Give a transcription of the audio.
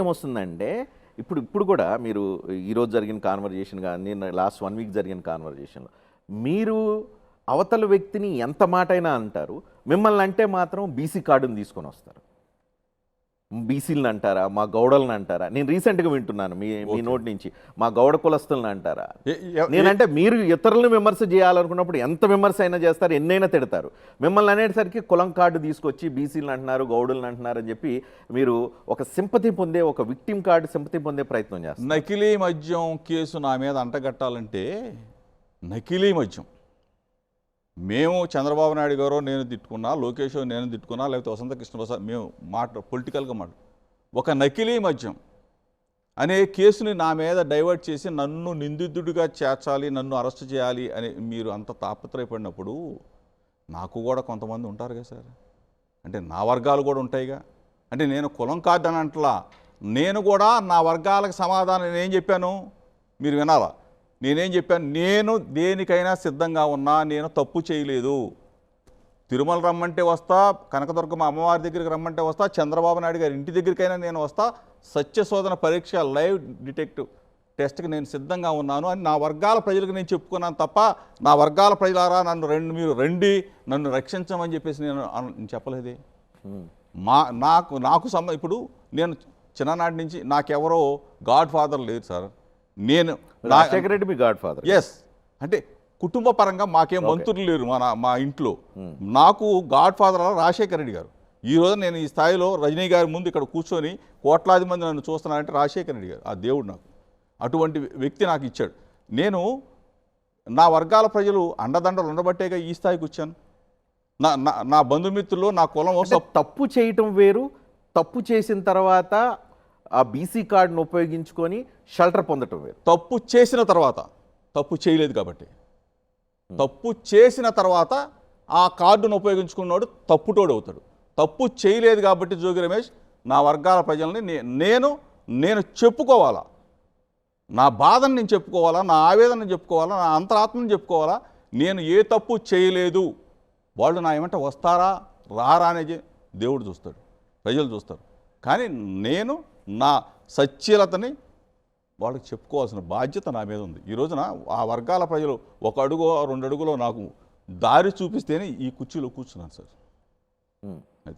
ఏమొస్తుందంటే ఇప్పుడు ఇప్పుడు కూడా మీరు ఈరోజు జరిగిన కాన్వర్జేషన్ కానీ లాస్ట్ వన్ వీక్ జరిగిన కాన్వర్జేషన్లో మీరు అవతల వ్యక్తిని ఎంత మాటైనా అంటారు మిమ్మల్ని అంటే మాత్రం బీసీ కార్డుని తీసుకొని వస్తారు. బీసీలను అంటారా మా గౌడలను అంటారా నేను రీసెంట్గా వింటున్నాను మీ మీ నోటి నుంచి. మా గౌడ కులస్తులను అంటారా నేనంటే మీరు ఇతరులను విమర్శ చేయాలనుకున్నప్పుడు ఎంత విమర్శ అయినా చేస్తారు ఎన్నైనా తిడతారు. మిమ్మల్ని అనేసరికి కులం కార్డు తీసుకొచ్చి బీసీలను అంటున్నారు గౌడులను అంటున్నారు అని చెప్పి మీరు ఒక సింపతి పొందే ఒక విక్టిమ్ కార్డు సింపతి పొందే ప్రయత్నం చేస్తారు. నకిలీ మద్యం కేసు నా మీద అంటగట్టాలంటే నకిలీ మద్యం. మేము చంద్రబాబు నాయుడు గారు నేను తిట్టుకున్నా లోకేష్ నేను తిట్టుకున్నా లేకపోతే వసంత కృష్ణప్రసాద్ మేము మాట పొలిటికల్గా మాట. ఒక నకిలీ మద్యం. అనే కేసుని నా మీద డైవర్ట్ చేసి నన్ను నిందితుడిగా చేర్చాలి నన్ను అరెస్ట్ చేయాలి అని మీరు అంత తాపత్రయపడినప్పుడు నాకు కూడా కొంతమంది ఉంటారు కదా సార్. అంటే నా వర్గాలు కూడా ఉంటాయిగా. అంటే నేను కులం కాదని అంటలా నేను కూడా నా వర్గాలకు సమాధానం ఏం చెప్పాను? మీరు వినాలా? నేనేం చెప్పాను? నేను దేనికైనా సిద్ధంగా ఉన్నా నేను తప్పు చేయలేదు. తిరుమల రమ్మంటే వస్తా కనకదుర్గమ్మ అమ్మవారి దగ్గరికి రమ్మంటే వస్తా చంద్రబాబు నాయుడు గారి ఇంటి దగ్గరికైనా నేను వస్తా సత్యశోధన పరీక్ష లైవ్ డిటెక్టివ్ టెస్ట్కి నేను సిద్ధంగా ఉన్నాను అని నా వర్గాల ప్రజలకు నేను చెప్పుకున్నాను తప్ప నా వర్గాల ప్రజలారా నన్ను రెండు మీరు రండి నన్ను రక్షించమని చెప్పేసి నేను చెప్పలేదే. మా నాకు నాకు సంబ ఇప్పుడు నేను చిన్ననాటి నుంచి నాకెవరో గాడ్ ఫాదర్ లేరు సార్. నేను రాజశేఖర రెడ్డి మీ గాడ్ ఫాదర్ ఎస్ అంటే కుటుంబ పరంగా మాకేం మంత్రులు లేరు మా నా- మా ఇంట్లో. నాకు గాడ్ ఫాదర్ అలా రాజశేఖర రెడ్డి గారు. ఈ రోజు నేను ఈ స్థాయిలో రజనీ గారి ముందు ఇక్కడ కూర్చొని కోట్లాది మంది నన్ను చూస్తున్నారంటే రాజశేఖర రెడ్డి గారు ఆ దేవుడు నాకు. అటువంటి వ్యక్తి నాకు ఇచ్చాడు. నేను నా వర్గాల ప్రజలు అండదండలు ఉండబట్టేగా ఈ స్థాయికి వచ్చాను. నా నా నా బంధుమిత్రులు నా కులం తప్పు చేయటం వేరు తప్పు చేసిన తర్వాత ఆ బీసీ కార్డును ఉపయోగించుకొని షెల్టర్ పొందటం వేరు. తప్పు చేసిన తర్వాత తప్పు చేయలేదు కాబట్టి. తప్పు చేసిన తర్వాత ఆ కార్డును ఉపయోగించుకున్నాడు తప్పుటోడు అవుతాడు. తప్పు చేయలేదు కాబట్టి జోగి రమేష్ నా వర్గాల ప్రజల్ని నేను నేను చెప్పుకోవాలా? నా బాధను నేను చెప్పుకోవాలా? నా ఆవేదనను చెప్పుకోవాలా? నా అంతరాత్మను చెప్పుకోవాలా? నేను ఏ తప్పు చేయలేదు. వాళ్ళు నా ఏమంటే వస్తారా? రారా అనేది దేవుడు చూస్తాడు. ప్రజలు చూస్తారు. కానీ నేను నా సచ్యలతని వాళ్ళకి చెప్పుకోవాల్సిన బాధ్యత నా మీద ఉంది. ఈ రోజున ఆ వర్గాల ప్రజలు ఒక అడుగో రెండు అడుగులో నాకు దారి చూపిస్తేనే ఈ కుర్చీలో కూర్చున్నాను సార్. అది.